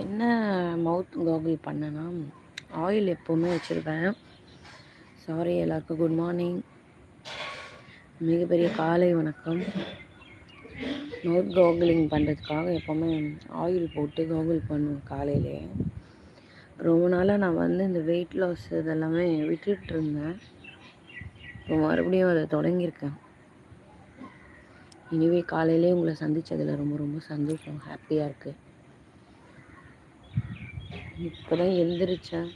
என்ன மவுத் காகுல் பண்ணேன்னா ஆயில் எப்போவுமே வச்சுருப்பேன். சாரி எல்லாருக்கும் குட் மார்னிங் மிகப்பெரிய காலை வணக்கம். மவுத் காகுலிங் பண்ணுறதுக்காக எப்போவுமே ஆயில் போட்டு காகுல் பண்ணுவேன் காலையிலே. ரொம்ப நாளாக நான் வந்து இந்த வெயிட் லாஸ் இதெல்லாமே விட்டுட்டு இருந்தேன். இப்போ மறுபடியும் அதை தொடங்கியிருக்கேன். இனிவே காலையிலே உங்களை சந்தித்ததில் ரொம்ப ரொம்ப சந்தோஷம் ஹாப்பியாக இருக்குது இப்போதான் எந்திரிச்சேன்.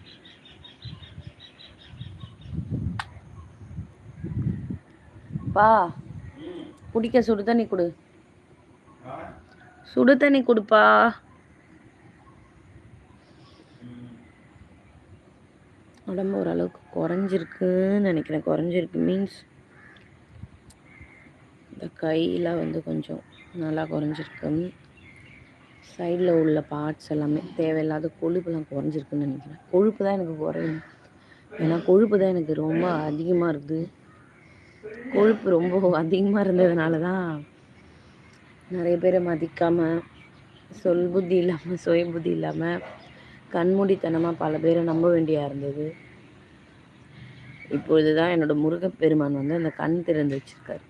பா குடிக்க சுடு தண்ணி கொடு. சுடு தண்ணி கொடுப்பா. உடம்பு ஓரளவுக்கு குறைஞ்சிருக்குன்னு நினைக்கிறேன். குறைஞ்சிருக்கு மீன்ஸ் இந்த கையில் வந்து கொஞ்சம் நல்லா குறைஞ்சிருக்கு. சைடில் உள்ள பார்ட்ஸ் எல்லாமே தேவையில்லாத கொழுப்புலாம் குறைஞ்சிருக்குன்னு நினைக்கிறேன். கொழுப்பு தான் எனக்கு குறையும் ஏன்னா கொழுப்பு தான் எனக்கு ரொம்ப அதிகமாக இருக்குது கொழுப்பு ரொம்ப அதிகமாக இருந்ததுனால தான் நிறைய பேரை மதிக்காமல் சொல் புத்தி இல்லாமல் சுய புத்தி இல்லாமல் கண்மூடித்தனமாக பல பேரை நம்ப வேண்டியா இருந்தது. இப்பொழுது தான் என்னோடய முருகப்பெருமான் வந்து அந்த கண் திறந்து வச்சுருக்காரு.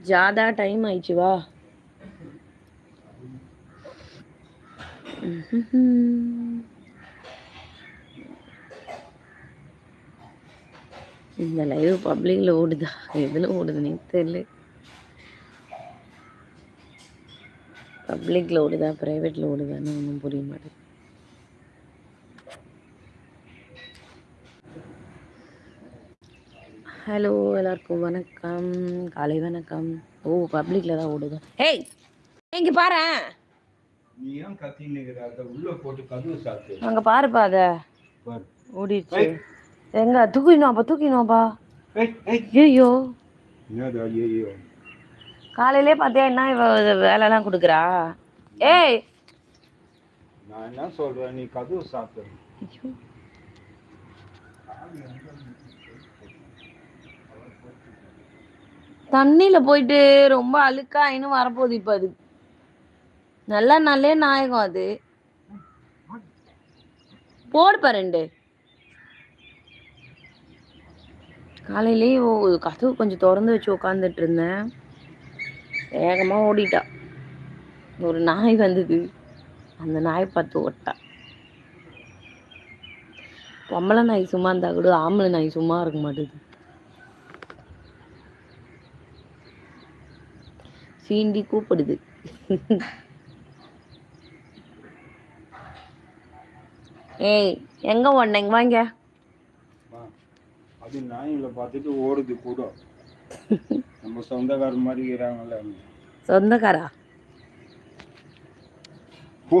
ஜாதா டைம் ஆயிடுச்சு வா இந்த லைவ் பப்ளிக்கில் ஓடுதா? எதில் ஓடுதுன்னே தெரியல பப்ளிக்கில் ஓடுதா? ப்ரைவேட்டில் ஓடுதான்னு ஒன்றும் புரிய மாட்டேங்குது. ஹலோ எல்லாருக்கும் வணக்கம். காலை வணக்கம். ஓ பப்ளிக்ல தான் ஓடுது. ஹேய் இங்க பாரு. நீ ஏன் கத்தின்னு அதை உள்ள போட்டு கதவு சாத்து. அங்க பாருப்பா அத. பாரு. ஓடிடுச்சு. எங்க தூக்கினோப்பா ஏய் ஏய். ஐயோ என்னடா ஐயோ காலையிலே பார்த்தியா என்ன இவ வேலைலாம் கொடுக்குறா? ஏய். நான் என்ன சொல்றேன் நீ கதவு சாத்து. ஐயோ. தண்ணியில போயிட்டு ரொம்ப அழுக்கா இன்னும் வரப்போகுது இப்ப அது. நல்ல நல்லே நாயகம் அது. போடுப்பா ரெண்டு. காலையிலேயே கதவு கொஞ்சம் திறந்து வச்சு உட்காந்துட்டு இருந்தேன். வேகமா ஓடிட்டா. ஒரு நாய் வந்தது. அந்த நாய் பார்த்து ஓட்டா. பொம்பளை நாய் சும்மா இருந்தா கூட ஆம்பளை நாய் சும்மா இருக்க மாட்டேது. சீண்டி கூப்பிடுது. ஏய் எங்க ஓடுன இங்க வாங்க. அது நாயில பார்த்துட்டு ஓடுது கூட. நம்ம சொந்தக்கார மாதிரி இருக்கிறாங்கல்ல. சொந்தக்காரா? போ.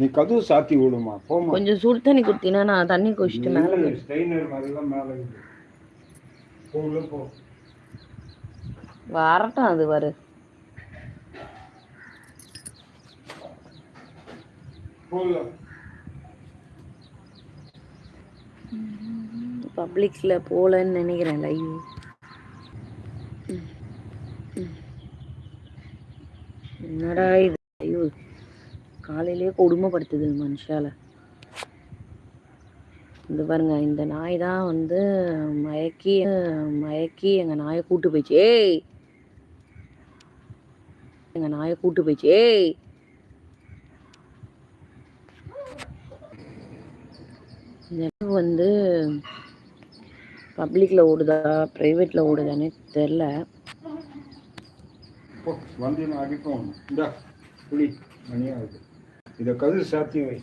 நீ கதவு சாத்தி விடுமா? போமா கொஞ்சம் சுடு தண்ணி குடுத்தீங்கன்னா நான் தண்ணி குடிச்சிட்டு மேல. ஸ்டெயினர் மாதிரிலாம் மேலே இருக்குது போ உள்ள போ. வரட்டும் அது வரு போ உள்ள. பப்ளிக்ல போலன்னு நினைக்கிறேன் லைவ் என்னடா இது ஐயோ காலையிலேயே கொடுமைப்படுத்துது மனுஷால. இந்த பாருங்க இந்த நாய் தான் வந்து மயக்கி மயக்கி எங்க நாயை கூட்டு போயிடுச்சு. ஏய்! எங்க நாயை கூட்டு போயிடுச்சு. ஏய்! நாய் வந்து பப்ளிக்கில் ஓடுதா ப்ரைவேட்டில் ஓடுதானே தெரில. வந்து அடிப்போம் இந்தா புளி மணியாகுது இதை. கதிர் சாத்தி வை.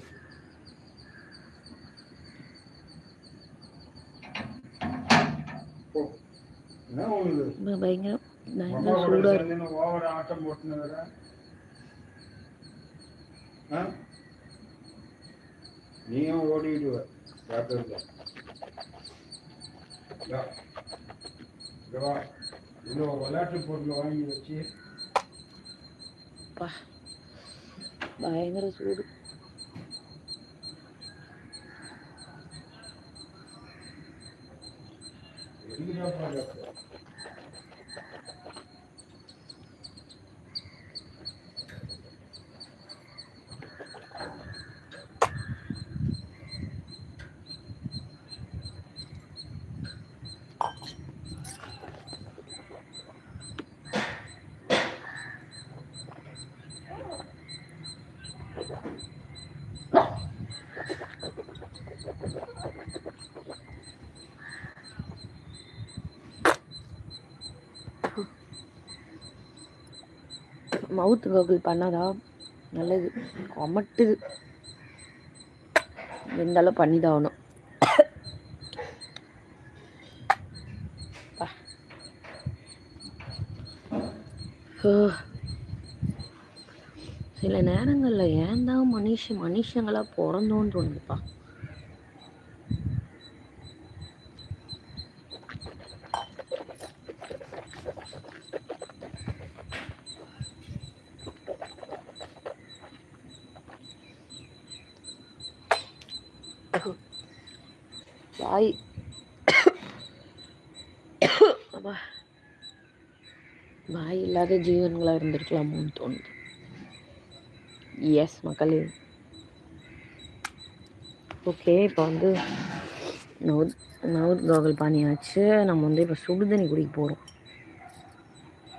பயங்கர சூடாக இருக்கு? நீயும் ஓடிடுவ ஜாக்கிரதை விளையாட்டு பொருள் வாங்கி வச்சு பயங்கர சூடு எதுக்குடா மவுத் கர்கிள் பண்ணாதா நல்லது. கொமட்டுது இருந்தாலும் பண்ணி தான் ஆகணும் சில நேரங்களில் ஏன் தான் மனுஷ மனுஷங்களா பிறந்தோன்னு தோணுதுப்பா. வாய். அப்பா வாய் இல்லாத ஜீவன்களாக இருந்திருக்கலாமோன்னு தோணுது. எஸ் மக்களே. ஓகே இப்போ வந்து நவுத் நவுத் கோகல் ஆச்சு நம்ம வந்து இப்போ சுடுதண்ணி குடிக்க போகிறோம்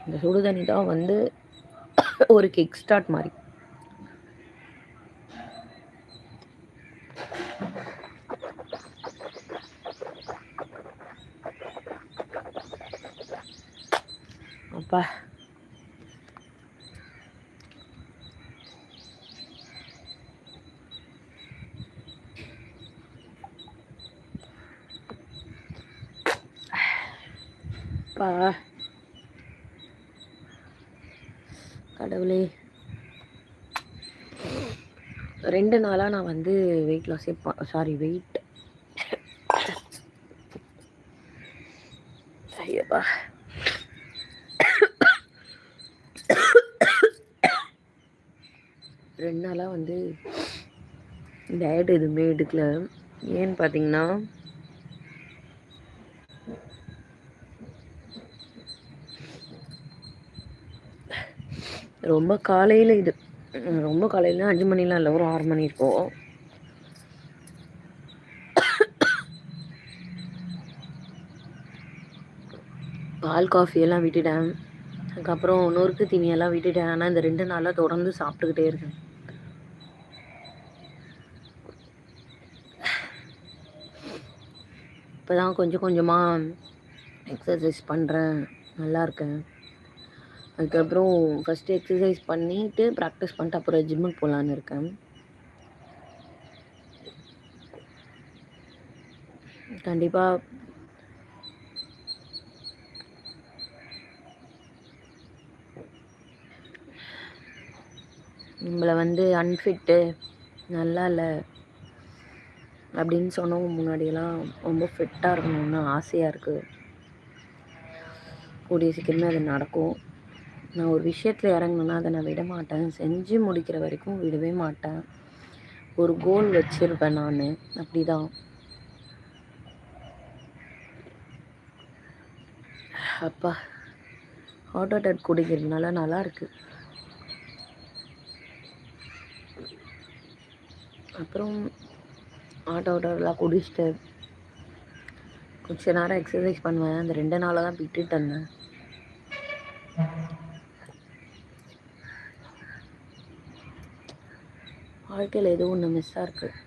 இந்த சுடுதண்ணி தான் வந்து ஒரு கிக் ஸ்டார்ட் மாதிரி. அப்பா அப்பா கடவுளே. ரெண்டு நாளாக நான் வந்து வெயிட் லாஸே சாரி வெயிட் ஐயப்பா. ரெண்டு வந்து டயட் எதுவுமே எடுக்கல. ஏன்னு பார்த்தீங்கன்னா ரொம்ப காலையில் இது ரொம்ப காலையில் அஞ்சு மணிலாம் இல்லை ஒரு ஆறு மணி இருக்கும் பால் காஃபி எல்லாம் விட்டுட்டேன். அதுக்கப்புறம் நொறுக்கு தீனியெல்லாம் விட்டுட்டேன். ஆனால் இந்த ரெண்டு நாளாக தொடர்ந்து சாப்பிட்டுக்கிட்டே இருக்கேன். இப்போ தான் கொஞ்சம் கொஞ்சமாக எக்ஸசைஸ் பண்ணுறேன் நல்லா இருக்கேன் அதுக்கப்புறம் ஃபஸ்ட்டு எக்ஸசைஸ் பண்ணிவிட்டு ப்ராக்டிஸ் பண்ணிட்டு அப்புறம் ஜிம்முக்கு போகலான்னு இருக்கேன். கண்டிப்பாக நம்மளை வந்து அன்ஃபிட்டு நல்லா இல்லை அப்படின்னு சொன்னவங்க முன்னாடியெல்லாம் ரொம்ப ஃபிட்டாக இருக்கணும்னு ஆசையாக இருக்குது கூடிய சீக்கிரமே அது நடக்கும். நான் ஒரு விஷயத்தில் இறங்கணுன்னா அதை நான் விட மாட்டேன். செஞ்சு முடிக்கிற வரைக்கும் விடவே மாட்டேன். ஒரு கோல் வச்சுருப்பேன் நான். அப்படி தான் அப்பா ஹாட் அட்டாக் குடிக்கிறதுனால நல்லா இருக்குது அப்புறம் வாட்டர் வாட்டர்லாம் குடிச்சிட்டு கொஞ்ச நேரம் எக்ஸசைஸ் பண்ணுவேன். அந்த ரெண்டு நாளாக தான் விட்டுட்டு இருந்தேன். வாழ்க்கையில் எதுவும் ஒன்று மிஸ்ஸாக இருக்குது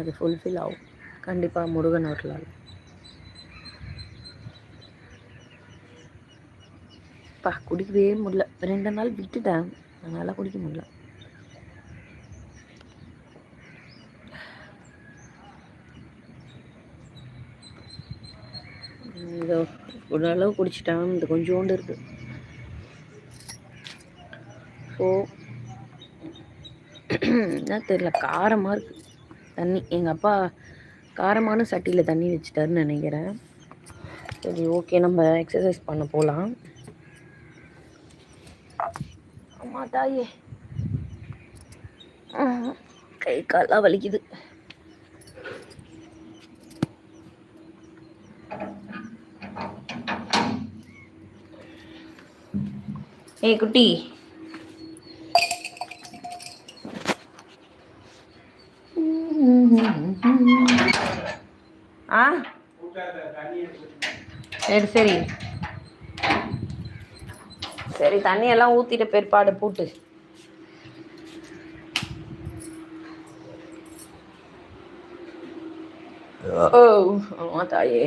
அது ஃபுல்ஃபில் ஆகும். கண்டிப்பாக முருகன் ஒரு பா குடிக்கவே முடியல. ரெண்டு நாள் விட்டுட்டேன். அதனால் குடிக்க முடியல. இதோ ஓரளவு குடிச்சிட்டான். இது கொஞ்சோண்டு இருக்கு. ஸோ என்ன தெரியல காரமாக இருக்கு. தண்ணி எங்கள் அப்பா காரமான சட்டியில் தண்ணி வச்சுட்டாருன்னு நினைக்கிறேன். சரி ஓகே நம்ம எக்ஸசைஸ் பண்ண போகலாம் அம்மா தாயே. கை கால்லாம் வலிக்குது. ஏய் குட்டி. ஆ? சரி சரி. சரி தண்ணியெல்லாம் ஊற்றிட்ட பிற்பாடு போட்டு. ஓ ஆமா தாயே.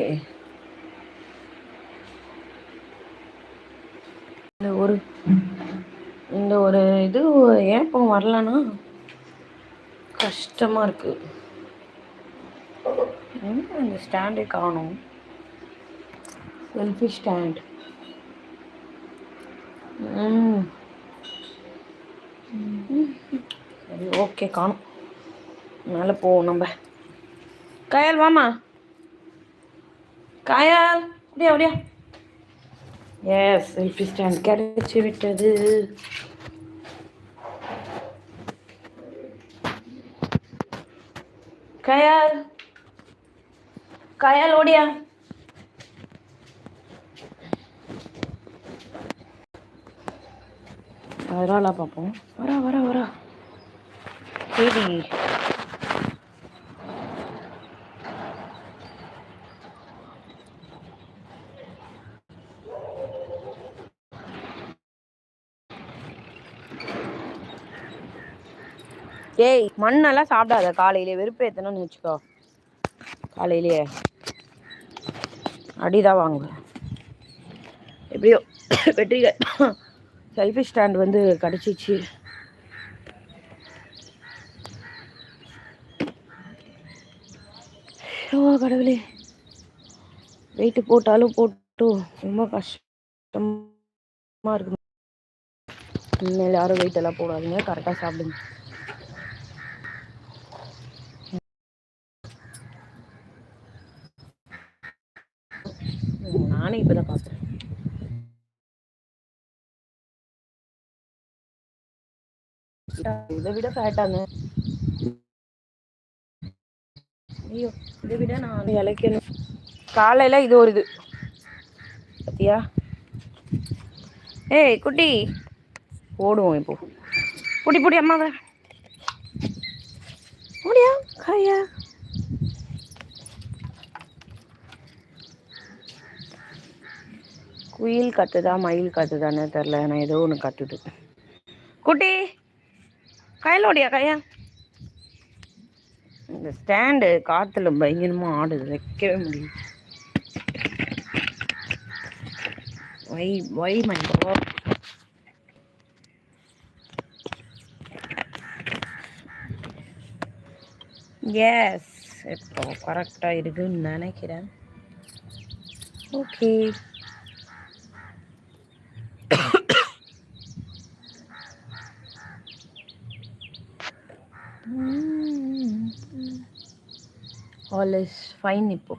இந்த ஒரு இந்த ஒரு இது ஏப்பம் வரலன்னா கஷ்டமாக இருக்கு. அந்த இந்த ஸ்டாண்டே காணும்? செல்ஃபி ஸ்டாண்ட் ம். சரி ஓகே காணும். மேலே போவோம் நம்ம. கயல் வாமா கயல் அப்படியா அப்படியா? எஸ் செல்ஃபி ஸ்டாண்ட் கிடைச்சி விட்டது. கயால் கயால் ஓடியா? வராளா பார்ப்போம் வரா வரா வரா. சரி ஏய் மண்ணெல்லாம் சாப்பிடாத. காலையிலே வெறுப்பு ஏற்றணும்னு வச்சுக்கோ. காலையிலேயே அடிதான் வாங்குவேன். எப்படியோ வெற்றிக செல்ஃபி ஸ்டாண்ட் வந்து கிடச்சிச்சு. கடவுளே. வெயிட்டு போட்டாலும் போட்டு ரொம்ப கஷ்டமாக இருக்கு. இனிமேல் யாரும் வெயிட் எல்லாம் போடாதீங்க. கரெக்டாக சாப்பிடுங்க. ம், நானே இப்பதான் பாக்குறேன். இதை விட ஃபேட்டாங்க ஐயோ இதை விட நான் இழைக்கணும் காலையில இது ஒரு இது. பத்தியா? ஏய் குட்டி. ஓடுவோம் இப்போ. புடி புடி அம்மாவை. ஓடியா காயா? குயில் கத்துதா மயில் கத்துதான்னு தெரில நான் ஏதோ ஒன்று கத்துது. குட்டி கையில் ஓடியா கையா? இந்த ஸ்டாண்டு காற்றுல பயங்கரமாக ஆடுது. வைக்கவே முடியல. வை வை மை எஸ் இப்போ கரெக்டாக இருக்குன்னு நினைக்கிறேன். ஓகே ஆல் இஸ் ஃபைன் இப்போ.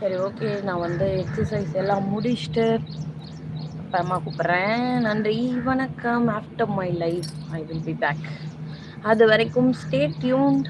சரி ஓகே நான் வந்து எக்ஸசைஸ் எல்லாம் முடிச்சுட்டு அப்புறமா கூப்பிட்றேன். நன்றி. வணக்கம். After my life I will be back அது வரைக்கும் ஸ்டே டியூன்ட்